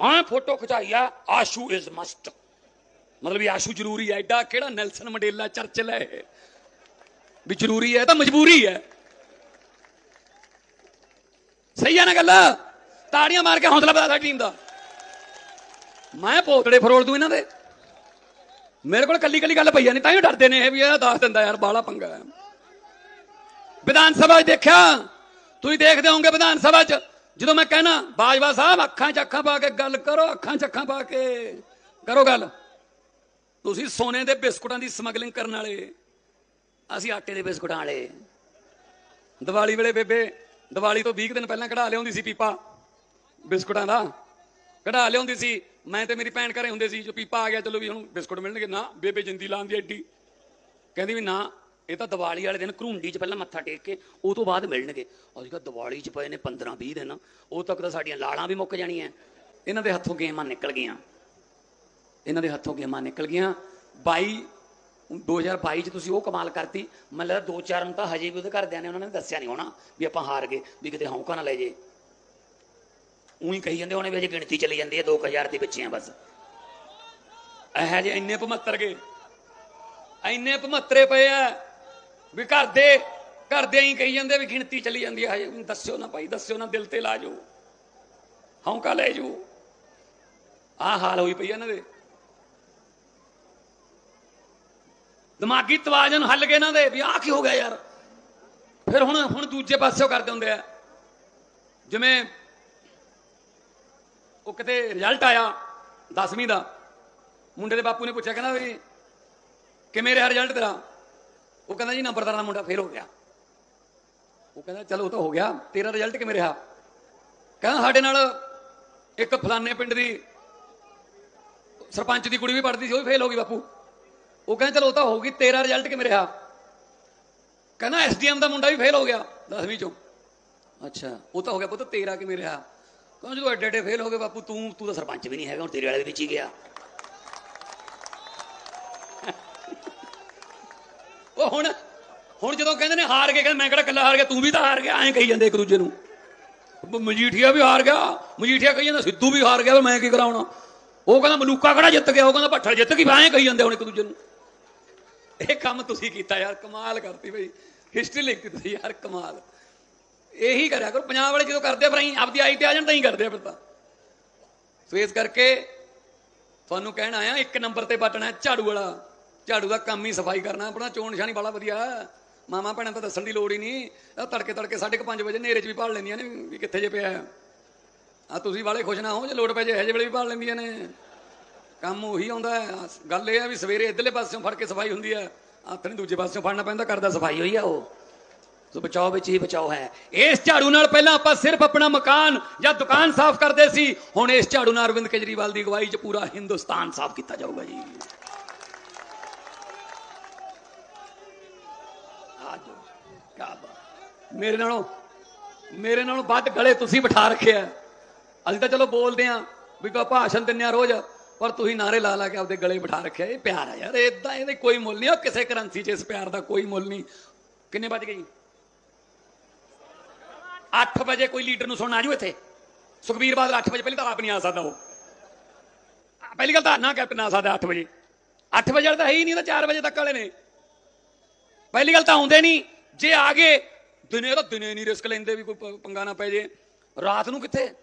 ਹਾਂ ਫੋਟੋ ਖਿਚਾਈ Ashu is must ਮਤਲਬ ਵੀ ਆਸ਼ੂ ਜ਼ਰੂਰੀ ਹੈ ਐਡਾ ਕਿਹੜਾ ਨੈਲਸਨ ਮੰਡੇਲਾ ਚਰਚਲ ਹੈ ਵੀ ਜ਼ਰੂਰੀ ਹੈ ਤਾਂ ਮਜਬੂਰੀ ਹੈ ਸਹੀ ਆ ਨਾ ਗੱਲ? ਤਾੜੀਆਂ ਮਾਰ ਕੇ ਹੌਸਲਾ ਵਧਾ ਸਾਡੀ ਟੀਮ ਦਾ। ਮੈਂ ਪੋਤੜੇ ਫਰੋਲ ਦੂੰ ਇਹਨਾਂ ਦੇ। ਮੇਰੇ ਕੋਲ ਕੱਲੀ ਕੱਲੀ ਗੱਲ ਪਈ ਆ, ਨਹੀਂ ਤਾਂ ਹੀ ਡਰਦੇ ਨੇ ਇਹ ਵੀ ਇਹ ਦੱਸ ਦਿੰਦਾ ਯਾਰ ਬਾਲਾ ਪੰਗਾ ਹੈ ਵਿਧਾਨ ਸਭਾ 'ਚ ਦੇਖਿਆ? ਤੁਸੀਂ ਦੇਖਦੇ ਹੋਵੋਗੇ ਵਿਧਾਨ ਸਭਾ 'ਚ। ਜਦੋਂ ਮੈਂ ਕਹਿਣਾ, ਬਾਜਵਾ ਸਾਹਿਬ, ਅੱਖਾਂ 'ਚ ਅੱਖਾਂ ਪਾ ਕੇ ਗੱਲ ਕਰੋ, ਅੱਖਾਂ 'ਚ ਅੱਖਾਂ ਪਾ ਕੇ। ਕਰੋ ਗੱਲ। ਤੁਸੀਂ ਸੋਨੇ ਦੇ ਬਿਸਕੁਟਾਂ ਦੀ ਸਮਗਲਿੰਗ ਕਰਨ ਵਾਲੇ। ਅਸੀਂ ਆਟੇ ਦੇ ਬਿਸਕੁਟਾਂ ਵਾਲੇ। ਦੀਵਾਲੀ ਵੇਲੇ ਬੇਬੇ, ਦੀਵਾਲੀ ਤੋਂ 20 ਦਿਨ ਪਹਿਲਾਂ ਕਢਾ ਲਿਆਉਂਦੀ ਸੀ ਪੀਪਾ। ਬਿਸਕੁਟਾਂ ਦਾ। ਕਢਾ ਲਿਆਉਂਦੀ ਸੀ। ਮੈਂ ਤੇ ਮੇਰੀ ਭੈਣ ਘਰੇ ਹੁੰਦੇ ਸੀ, ਜੋ ਪੀਪਾ ਆ ਗਿਆ, ਚਲੋ ਵੀ ਹੁਣ ਬਿਸਕੁਟ ਮਿਲਣਗੇ। ਨਾ, ਬੇਬੇ ਜਿੰਦੀ ਲਾਉਂਦੀ ਐਡੀ। ਕਹਿੰਦੀ ਵੀ ਨਾ ਇਹ ਤਾਂ ਦੀਵਾਲੀ ਵਾਲੇ ਦਿਨ ਘਰੁੰਡੀ 'ਚ ਪਹਿਲਾਂ ਮੱਥਾ ਟੇਕ ਕੇ ਉਹ ਤੋਂ ਬਾਅਦ ਮਿਲਣਗੇ। ਅਸੀਂ ਕਿਹਾ ਦੀਵਾਲੀ 'ਚ ਪਏ ਨੇ 15 20 ਦਿਨ। ਉਹ ਤੱਕ ਤਾਂ ਸਾਡੀਆਂ ਲਾੜਾਂ ਵੀ ਮੁੱਕ ਜਾਣੀਆਂ। ਇਹਨਾਂ ਦੇ ਹੱਥੋਂ ਗੇਮਾਂ ਨਿਕਲ ਗਈਆਂ। ਇਹਨਾਂ ਦੇ ਹੱਥੋਂ ਗੇਮਾਂ ਨਿਕਲ ਗਈਆਂ। 22 2022 ਚ ਤੁਸੀਂ ਉਹ ਕਮਾਲ ਕਰਤੀ। ਮੈਨੂੰ ਲੱਗਦਾ ਦੋ ਚਾਰ ਨੂੰ ਤਾਂ ਹਜੇ ਵੀ ਉਹਦੇ ਘਰਦਿਆਂ ਨੇ ਉਹਨਾਂ ਨੇ ਦੱਸਿਆ ਨਹੀਂ ਹੋਣਾ ਵੀ ਆਪਾਂ ਹਾਰ ਗਏ, ਵੀ ਕਿਤੇ ਹੌਂਕਾ ਨਾ ਲੈ ਜੇ ਉਹੀ ਕਹੀ ਜਾਂਦੇ ਹੋਣੇ ਵੀ ਅਜੇ ਗਿਣਤੀ ਚਲੀ ਜਾਂਦੀ ਹੈ 2000 ਦੇ ਪਿੱਛੇ ਆ ਬਸ। ਇਹ ਜੇ ਇੰਨੇ ਭਮੱਤਰ ਗਏ। ਇੰਨੇ ਭਮੱਤਰੇ ਪਏ ਆ। ਵੀ ਘਰ ਦੇ ਘਰ ਦੇ ਹੀ ਕਹੀ ਜਾਂਦੇ ਵੀ ਗਿਣਤੀ ਚਲੀ ਜਾਂਦੀ ਹੈ ਹਜੇ ਦੱਸਿਓ ਨਾ ਭਾਈ, ਦੱਸਿਓ ਨਾ, ਦਿਲ ਤੇ ਲਾ ਜਾਓ। ਹੌਂਕਾ ਲੈ ਜਾਓ। ਆਹ ਹਾਲ ਹੋਈ ਪਈ ਇਹਨਾਂ ਦੇ। ਦਿਮਾਗੀ ਤਵਾਜ਼ਨ ਹੱਲ ਗਏ ਇਹਨਾਂ ਦੇ ਵੀ ਆਹ ਕੀ ਹੋ ਗਿਆ ਯਾਰ। ਫਿਰ ਹੁਣ ਹੁਣ ਦੂਜੇ ਪਾਸਿਓ ਕਰਦੇ ਹੁੰਦੇ ਆ। ਜਿਵੇਂ ਉਹ ਕਿਤੇ ਰਿਜ਼ਲਟ ਆਇਆ 10ਵੀਂ ਦਾ। ਮੁੰਡੇ ਦੇ ਬਾਪੂ ਨੇ ਪੁੱਛਿਆ, ਕਹਿੰਦਾ ਵੀ ਕਿਵੇਂ ਰਿਹਾ ਰਿਜ਼ਲਟ ਤੇਰਾ? ਉਹ ਕਹਿੰਦਾ ਜੀ ਨੰਬਰਦਾਰ ਦਾ ਮੁੰਡਾ ਫੇਲ ਹੋ ਗਿਆ। ਉਹ ਕਹਿੰਦਾ, ਚਲੋ ਉਹ ਤਾਂ ਹੋ ਗਿਆ, ਤੇਰਾ ਰਿਜ਼ਲਟ ਕਿਵੇਂ ਰਿਹਾ? ਕਹਿੰਦਾ, ਸਾਡੇ ਨਾਲ ਇੱਕ ਫਲਾਣੇ ਪਿੰਡ ਦੀ ਸਰਪੰਚ ਦੀ ਕੁੜੀ ਵੀ ਪੜ੍ਹਦੀ ਸੀ, ਉਹ ਵੀ ਫੇਲ ਹੋ ਗਈ ਬਾਪੂ। ਉਹ ਕਹਿੰਦਾ, ਚਲੋ ਉਹ ਤਾਂ ਹੋਊਗੀ ਤੇਰਾ ਰਿਜ਼ਲਟ ਕਿਵੇਂ ਰਿਹਾ? ਕਹਿੰਦਾ ਐਸਡੀਐਮ ਦਾ ਮੁੰਡਾ ਵੀ ਫੇਲ ਹੋ ਗਿਆ 10ਵੀਂ ਚੋਂ। ਅੱਛਾ, ਉਹ ਤਾਂ ਹੋ ਗਿਆ ਪੁੱਤ, ਤੇਰਾ ਕਿਵੇਂ ਰਿਹਾ? ਕਹਿੰਦਾ, ਜਦੋਂ ਐਡੇ ਐਡੇ ਫੇਲ ਹੋ ਗਏ ਬਾਪੂ, ਤੂੰ ਤੂੰ ਤਾਂ ਸਰਪੰਚ ਵੀ ਨਹੀਂ ਹੈਗਾ, ਹੁਣ ਤੇਰੇ ਵਾਲੇ ਦੇ ਵਿੱਚ ਹੀ ਗਿਆ। ਉਹ ਹੁਣ ਹੁਣ ਜਦੋਂ ਕਹਿੰਦੇ ਨੇ ਹਾਰ ਗਏ, ਕਹਿੰਦੇ ਮੈਂ ਕਿਹੜਾ ਇਕੱਲਾ ਹਾਰ ਗਿਆ, ਤੂੰ ਵੀ ਤਾਂ ਹਾਰ ਗਿਆ, ਐਂ ਕਹੀ ਜਾਂਦੇ ਇੱਕ ਦੂਜੇ ਨੂੰ। ਮਜੀਠੀਆ ਵੀ ਹਾਰ ਗਿਆ, ਮਜੀਠੀਆ ਕਹੀ ਜਾਂਦਾ ਸਿੱਧੂ ਵੀ ਹਾਰ ਗਿਆ, ਵੀ ਮੈਂ ਕੀ ਕਰਾਉਣਾ ਉਹ ਕਹਿੰਦਾ ਮਲੂਕਾ ਕਿਹੜਾ ਜਿੱਤ ਗਿਆ, ਉਹ ਕਹਿੰਦਾ ਭੱਠਲ ਜਿੱਤ ਗਈ ਐਂ ਕਹੀ ਜਾਂਦੇ ਹੁਣ ਇੱਕ ਦੂਜੇ ਨੂੰ। ਇਹ ਕੰਮ ਤੁਸੀਂ ਕੀਤਾ ਯਾਰ, ਕਮਾਲ ਕਰਤੀ ਬਈ। ਹਿਸਟਰੀ ਲਿਖਤੀ ਤੁਸੀਂ ਯਾਰ, ਕਮਾਲ। ਇਹੀ ਕਰਿਆ ਕਰੋ, ਪੰਜਾਬ ਵਾਲੇ ਜਦੋਂ ਕਰਦੇ ਆ, ਫਿਰ ਅਸੀਂ ਆਪਦੀ ਆਈ ਤੇ ਆ ਜਾਣ, ਤਾਂ ਹੀ ਕਰਦੇ ਆ ਫਿਰ ਤਾਂ। ਸੋ ਇਸ ਕਰਕੇ ਤੁਹਾਨੂੰ ਕਹਿਣਾ ਆ ਇੱਕ ਨੰਬਰ ਤੇ ਬਟਨ ਹੈ ਝਾੜੂ ਵਾਲਾ। ਝਾੜੂ ਦਾ ਕੰਮ ਹੀ ਸਫ਼ਾਈ ਕਰਨਾ, ਆਪਣਾ ਚੋਣ ਨਿਸ਼ਾਨੀ ਬੜਾ ਵਧੀਆ। ਮਾਮਾ ਭੈਣਾਂ ਤਾਂ ਦੱਸਣ ਦੀ ਲੋੜ ਹੀ ਨਹੀਂ। ਇਹ ਤੜਕੇ ਤੜਕੇ 5:30 ਵਜੇ ਨੇਰੇ 'ਚ ਵੀ ਭਾਲ ਲੈਂਦੀਆਂ ਨੇ ਵੀ ਕਿੱਥੇ ਜੇ ਪਿਆ ਆ ਤੁਸੀਂ ਵਾਲੇ ਖੁਸ਼ ਨਾ ਹੋ ਜੇ ਲੋੜ ਪੈ ਜੇ, ਇਹੋ ਜਿਹੇ ਵੇਲੇ ਵੀ ਭਾਲ ਲੈਂਦੀਆਂ ਨੇ। ਕੰਮ ਉਹੀ ਆਉਂਦਾ ਗੱਲ ਇਹ ਆ ਵੀ ਸਵੇਰੇ ਇਧਰਲੇ ਪਾਸਿਓਂ ਫੜ ਕੇ ਸਫ਼ਾਈ ਹੁੰਦੀ ਹੈ। ਹੱਥ ਨਹੀਂ ਦੂਜੇ ਪਾਸਿਓਂ ਫੜਨਾ ਪੈਂਦਾ ਕਰਦਾ ਸਫ਼ਾਈ ਹੋਈ ਆ ਉਹ। ਸੋ ਬਚਾਓ ਵਿੱਚ ਹੀ ਬਚਾਓ ਹੈ। ਇਸ ਝਾੜੂ ਨਾਲ ਪਹਿਲਾਂ ਆਪਾਂ ਸਿਰਫ ਆਪਣਾ ਮਕਾਨ ਜਾਂ ਦੁਕਾਨ ਸਾਫ਼ ਕਰਦੇ ਸੀ। ਹੁਣ ਇਸ ਝਾੜੂ ਨਾਲ ਅਰਵਿੰਦ ਕੇਜਰੀਵਾਲ ਦੀ ਅਗਵਾਈ 'ਚ ਪੂਰਾ ਹਿੰਦੁਸਤਾਨ ਸਾਫ਼ ਕੀਤਾ ਜਾਊਗਾ ਜੀ। ਕੀ ਬਾਤ। ਮੇਰੇ ਨਾਲੋਂ ਮੇਰੇ ਨਾਲੋਂ ਵੱਧ ਗਲੇ ਤੁਸੀਂ ਬਿਠਾ ਰੱਖਿਆ ਅਸੀਂ ਤਾਂ ਚਲੋ ਬੋਲਦੇ ਆਂ ਵੀ ਕੋ ਭਾਸ਼ਣ ਦਿੰਨੇ ਆ ਰੋਜ਼, ਪਰ ਤੁਸੀਂ ਨਾਰੇ ਲਾ ਲਾ ਕੇ ਆਪਦੇ ਗਲੇ ਬਿਠਾ ਰੱਖਿਆ। ਇਹ ਪਿਆਰ ਆ ਯਾਰ ਇਦਾਂ ਇਹਦੇ ਕੋਈ ਮੁੱਲ ਨਹੀਂ। ਉਹ ਕਿਸੇ ਕਰੰਸੀ 'ਚ ਇਸ ਪਿਆਰ ਦਾ ਕੋਈ ਮੁੱਲ ਨਹੀਂ। ਕਿੰਨੇ ਵੱਜ ਗਏ ਜੀ? 8 ਵਜੇ ਕੋਈ ਲੀਡਰ ਨੂੰ ਸੁਣਨ ਆ ਜੂ ਇੱਥੇ। ਸੁਖਬੀਰ ਬਾਦਲ 8 ਵਜੇ, ਪਹਿਲੀ ਤਾਂ ਆਪ ਨਹੀਂ ਆ ਸਕਦਾ ਉਹ। ਪਹਿਲੀ ਗੱਲ ਤਾਂ ਨਾ ਕੈਪਟਨ ਆ ਸਕਦਾ 8 ਵਜੇ। 8 ਵਜੇ ਵਾਲਾ ਤਾਂ ਹੈ ਹੀ ਨਹੀਂ, ਉਹ ਤਾਂ 4 ਵਜੇ ਤੱਕ ਵਾਲੇ ਨੇ। ਪਹਿਲੀ ਗੱਲ ਤਾਂ ਆਉਂਦੇ ਨਹੀਂ। ਜੇ ਆ ਗਏ ਦਿਨੇ ਤਾਂ ਦਿਨੇ ਨਹੀਂ ਰਿਸਕ ਲੈਂਦੇ ਵੀ ਕੋਈ ਪੰਗਾ ਨਾ ਪੈ ਜੇ। ਰਾਤ ਨੂੰ ਕਿੱਥੇ?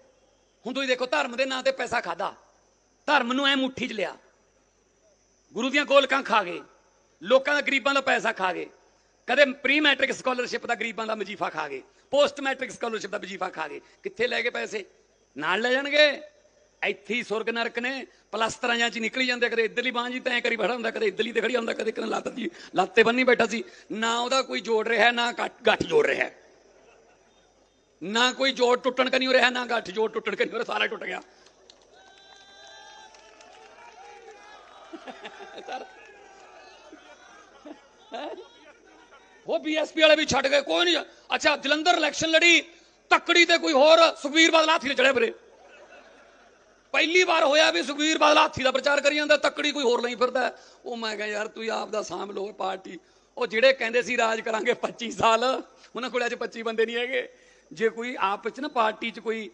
ਹੁਣ ਤੁਸੀਂ ਦੇਖੋ, ਧਰਮ ਦੇ ਨਾਂ ਤੇ ਪੈਸਾ ਖਾਦਾ ਧਰਮ ਨੂੰ ਐ ਮੁੱਠੀ 'ਚ ਲਿਆ। ਗੁਰੂ ਦੀਆਂ ਗੋਲਕਾਂ ਖਾ ਗਏ। ਲੋਕਾਂ ਦਾ, ਗਰੀਬਾਂ ਦਾ ਪੈਸਾ ਖਾ ਗਏ। ਕਦੇ ਪ੍ਰੀ ਮੈਟ੍ਰਿਕ ਸਕਾਲਰਸ਼ਿਪ ਦਾ ਗਰੀਬਾਂ ਦਾ ਵਜੀਫਾ ਖਾ ਗਏ। ਪੋਸਟ ਮੈਟ੍ਰਿਕ ਸਕਾਲਰਸ਼ਿਪ ਦਾ ਵਜੀਫਾ ਖਾ ਗਏ। ਕਿੱਥੇ ਲੈ ਗਏ ਪੈਸੇ? ਨਾਲ ਲੈ ਜਾਣਗੇ। ਇੱਥੇ ਹੀ ਸੁਰਗ ਨਰਕ ਨੇ, ਪਲਸਤਰਾਂ ਜਾਂ ਚ ਨਿਕਲੀ ਜਾਂਦੇ ਕਦੇ ਇੱਧਰਲੀ ਬਾਂਹ ਜੀ ਤੈਂ ਕਰੀ ਬੜਾ ਹੁੰਦਾ, ਕਦੇ ਇੱਧਰਲੀ ਤੇ ਖੜੀ ਹੁੰਦਾ, ਕਦੇ ਕਿਨ ਲੱਤ ਜੀ ਲੱਤੇ ਬੰਨੀ ਬੈਠਾ ਸੀ। ਨਾ ਉਹਦਾ ਕੋਈ ਜੋੜ ਰਿਹਾ, ਨਾ ਗੱਠ ਗੱਠ ਜੋੜ ਰਿਹਾ। ਨਾ ਕੋਈ ਜੋੜ ਟੁੱਟਣ ਕਨੀ ਹੋ ਰਿਹਾ, ਨਾ ਗੱਠ ਜੋੜ ਟੁੱਟਣ ਕਨੀ ਹੋ ਰਿਹਾ, ਸਾਰਾ ਟੁੱਟ ਗਿਆ। ਉਹ ਬੀਐਸਪੀ ਵਾਲੇ ਵੀ ਛੱਡ ਗਏ, ਕੋਈ ਨਹੀਂ। ਅੱਛਾ, ਜਲੰਧਰ ਇਲੈਕਸ਼ਨ ਲੜੀ, ਤੱਕੜੀ ਤੇ ਕੋਈ ਹੋਰ ਸੁਖਵੀਰ ਬਾਦਲ ਹਾਥੀ ਤੇ ਚੜਿਆ ਫਿਰੇ ਪਹਿਲੀ ਵਾਰ ਹੋਇਆ ਵੀ ਸੁਖਵੀਰ ਬਾਦਲ ਹਾਥੀ ਦਾ ਪ੍ਰਚਾਰ ਕਰੀ ਜਾਂਦਾ, ਤੱਕੜੀ ਕੋਈ ਹੋਰ ਲਈ ਫਿਰਦਾ ਉਹ ਮੈਂ ਕਿਹਾ, ਯਾਰ ਤੁਸੀਂ ਆਪ ਦਾ ਸਾਂਭ ਲੋ ਪਾਰਟੀ। ਉਹ ਜਿਹੜੇ ਕਹਿੰਦੇ ਸੀ ਰਾਜ ਕਰਾਂਗੇ 25 ਸਾਲ, ਉਹਨਾਂ ਕੋਲ ਅੱਜ 25 ਬੰਦੇ ਨਹੀਂ ਹੈਗੇ। ਜੇ ਕੋਈ ਆਪ ਵਿੱਚ ਨਾ ਪਾਰਟੀ 'ਚ ਕੋਈ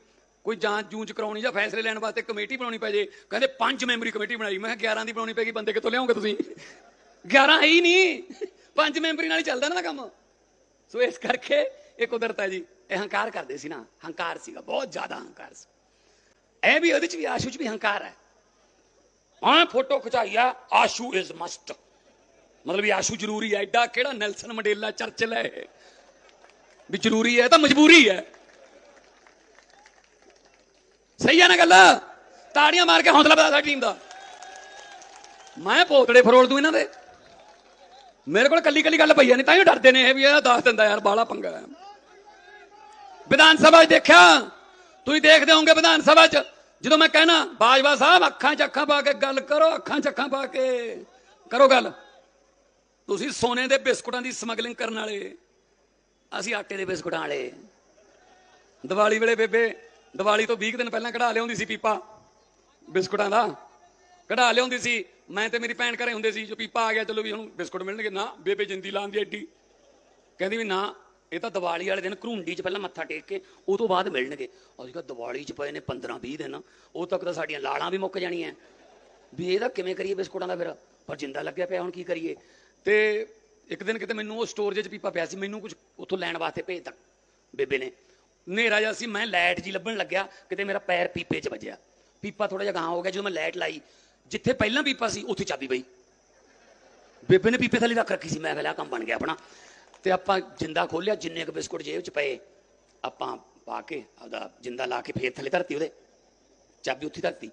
ਕੋਈ ਜਾਂਚ ਜੂੰਚ ਕਰਾਉਣੀ ਜਾਂ ਫੈਸਲੇ ਲੈਣ ਵਾਸਤੇ ਕਮੇਟੀ ਬਣਾਉਣੀ ਪੈ ਜੇ, ਕਹਿੰਦੇ ਪੰਜ ਮੈਂਬਰੀ ਕਮੇਟੀ ਬਣਾਈ। ਮੈਂ ਕਿਹਾ 11 ਦੀ ਬਣਾਉਣੀ ਪੈਗੀ ਬੰਦੇ ਕਿੱਥੋਂ ਲਿਆਉਂਗੇ ਤੁਸੀਂ? 11 ਹੈ ਹੀ ਨਹੀਂ। ਪੰਜ ਮੈਂਬਰੀ ਨਾਲ ਹੀ ਚੱਲਦਾ ਨਾ ਕੰਮ। ਸੋ ਇਸ ਕਰਕੇ ਇਹ ਕੁਦਰਤ ਹੈ ਜੀ। ਇਹ ਹੰਕਾਰ ਕਰਦੇ ਸੀ ਨਾ, ਹੰਕਾਰ ਸੀਗਾ, ਬਹੁਤ ਜ਼ਿਆਦਾ ਹੰਕਾਰ ਸੀ। ਇਹ ਵੀ ਉਹਦੇ ਚ ਵੀ ਆਸ਼ੂ ਚ ਵੀ ਹੰਕਾਰ ਹੈ। ਆਹ ਫੋਟੋ ਖਿਚਾਈ ਆਸ਼ੂ ਇਜ਼ ਮਸਟ ਮਤਲਬ ਵੀ ਆਸ਼ੂ ਜ਼ਰੂਰੀ ਹੈ, ਐਡਾ ਕਿਹੜਾ ਨੈਲਸਨ ਮੰਡੇਲਾ ਚਰਚਲ ਹੈ ਵੀ ਜ਼ਰੂਰੀ ਹੈ ਤਾਂ ਮਜਬੂਰੀ ਹੈ। ਸਹੀ ਹੈ ਨਾ ਗੱਲ? ਤਾੜੀਆਂ ਮਾਰ ਕੇ ਹੌਸਲਾ ਵਧਾ ਸਾਡੀ ਟੀਮ ਦਾ। ਮੈਂ ਪੋਤੜੇ ਫਰੋਲ ਦੂੰ ਇਹਨਾਂ ਦੇ। ਮੇਰੇ ਕੋਲ ਕੱਲੀ ਕੱਲੀ ਗੱਲ ਪਈ ਆ, ਨਹੀਂ ਤਾਂ ਹੀ ਡਰਦੇ ਨੇ ਇਹ ਵੀ ਇਹ ਦੱਸ ਦਿੰਦਾ ਯਾਰ ਬਾਲਾ ਪੰਗਾ ਵਿਧਾਨ ਸਭਾ 'ਚ ਦੇਖਿਆ ਤੁਸੀਂ ਦੇਖਦੇ ਹੋਵੋਗੇ ਵਿਧਾਨ ਸਭਾ 'ਚ, ਜਦੋਂ ਮੈਂ ਕਹਿਣਾ, ਬਾਜਵਾ ਸਾਹਿਬ, ਅੱਖਾਂ 'ਚ ਅੱਖਾਂ ਪਾ ਕੇ ਗੱਲ ਕਰੋ, ਅੱਖਾਂ 'ਚ ਅੱਖਾਂ ਪਾ ਕੇ ਕਰੋ ਗੱਲ। ਤੁਸੀਂ ਸੋਨੇ ਦੇ ਬਿਸਕੁਟਾਂ ਦੀ ਸਮਗਲਿੰਗ ਕਰਨ ਵਾਲੇ, ਅਸੀਂ ਆਟੇ ਦੇ ਬਿਸਕੁਟਾਂ ਵਾਲੇ। ਦੀਵਾਲੀ ਵੇਲੇ ਬੇਬੇ, ਦੀਵਾਲੀ ਤੋਂ 20 ਦਿਨ ਪਹਿਲਾਂ ਕਢਾ ਲਿਆਉਂਦੀ ਸੀ ਪੀਪਾ, ਬਿਸਕੁਟਾਂ ਦਾ। ਕਢਾ ਲਿਆਉਂਦੀ ਸੀ, ਮੈਂ ਤੇ ਮੇਰੀ ਭੈਣ ਘਰੇ ਹੁੰਦੇ ਸੀ, ਜੋ ਪੀਪਾ ਆ ਗਿਆ, ਚਲੋ ਵੀ ਹੁਣ ਬਿਸਕੁਟ ਮਿਲਣਗੇ, ਨਾ, ਬੇਬੇ ਜਿੰਦੀ ਲਾਉਂਦੀ ਐਡੀ। ਕਹਿੰਦੀ ਵੀ ਨਾ ਇਹ ਤਾਂ ਦੀਵਾਲੀ ਵਾਲੇ ਦਿਨ ਘਰੁੰਡੀ 'ਚ ਪਹਿਲਾਂ ਮੱਥਾ ਟੇਕ ਕੇ ਉਹ ਤੋਂ ਬਾਅਦ ਮਿਲਣਗੇ। ਅਸੀਂ ਕਿਹਾ ਦੀਵਾਲੀ 'ਚ ਪਏ ਨੇ 15 20 ਦਿਨ, ਉਹ ਤੱਕ ਤਾਂ ਸਾਡੀਆਂ ਲਾਲਾਂ ਵੀ ਮੁੱਕ ਜਾਣੀਆਂ। ਵੀ ਇਹਦਾ ਕਿਵੇਂ ਕਰੀਏ ਬਿਸਕੁਟਾਂ ਦਾ ਫਿਰ? ਪਰ ਜਿੰਦਾ ਲੱਗਿਆ ਪਿਆ, ਹੁਣ ਕੀ ਕਰੀਏ? ਤੇ ਇੱਕ ਦਿਨ ਕਿਤੇ ਮੈਨੂੰ ਉਹ ਸਟੋਰ 'ਚ ਪੀਪਾ ਪਿਆ ਸੀ, ਮੈਨੂੰ ਕੁਝ ਉੱਥੋਂ ਲੈਣ ਵਾਸਤੇ ਭੇਜਤਾ ਬੇਬੇ ਨੇ। ਹਨੇਰਾ ਜਿਹਾ ਸੀ, ਮੈਂ ਲਾਈਟ ਜੀ ਲੱਭਣ ਲੱਗਿਆ, ਕਿਤੇ ਮੇਰਾ ਪੈਰ ਪੀਪੇ 'ਚ ਵੱਜਿਆ। ਪੀਪਾ ਥੋੜਾ ਜਿਹਾ ਗਾਂ ਹੋ ਗਿਆ, ਜਦੋਂ ਮੈਂ ਲਾਈਟ ਲਾਈ, ਜਿੱਥੇ ਪਹਿਲਾਂ ਪੀਪਾ ਸੀ, ਉੱਥੇ ਚਾਬੀ ਪਈ। ਬੇਬੇ ਨੇ ਪੀਪੇ ਥੱਲੇ ਰੱਖ ਰੱਖੀ ਸੀ, ਮੈਂ ਕਿਹਾ ਕੰਮ ਬਣ ਗਿਆ ਆਪਣਾ। ਤੇ ਆਪਾਂ ਜਿੰਦਾ ਖੋਲਿਆ, ਜਿੰਨੇ ਕੁ ਬਿਸਕੁਟ ਜੇਬ 'ਚ ਪਏ, ਆਪਾਂ ਪਾ ਕੇ ਆਪਦਾ ਜਿੰਦਾ ਲਾ ਕੇ ਫੇਰ ਥੱਲੇ ਧਰਤੀ ਉਹਦੇ, ਚਾਬੀ ਉੱਥੇ ਧਰਤੀ।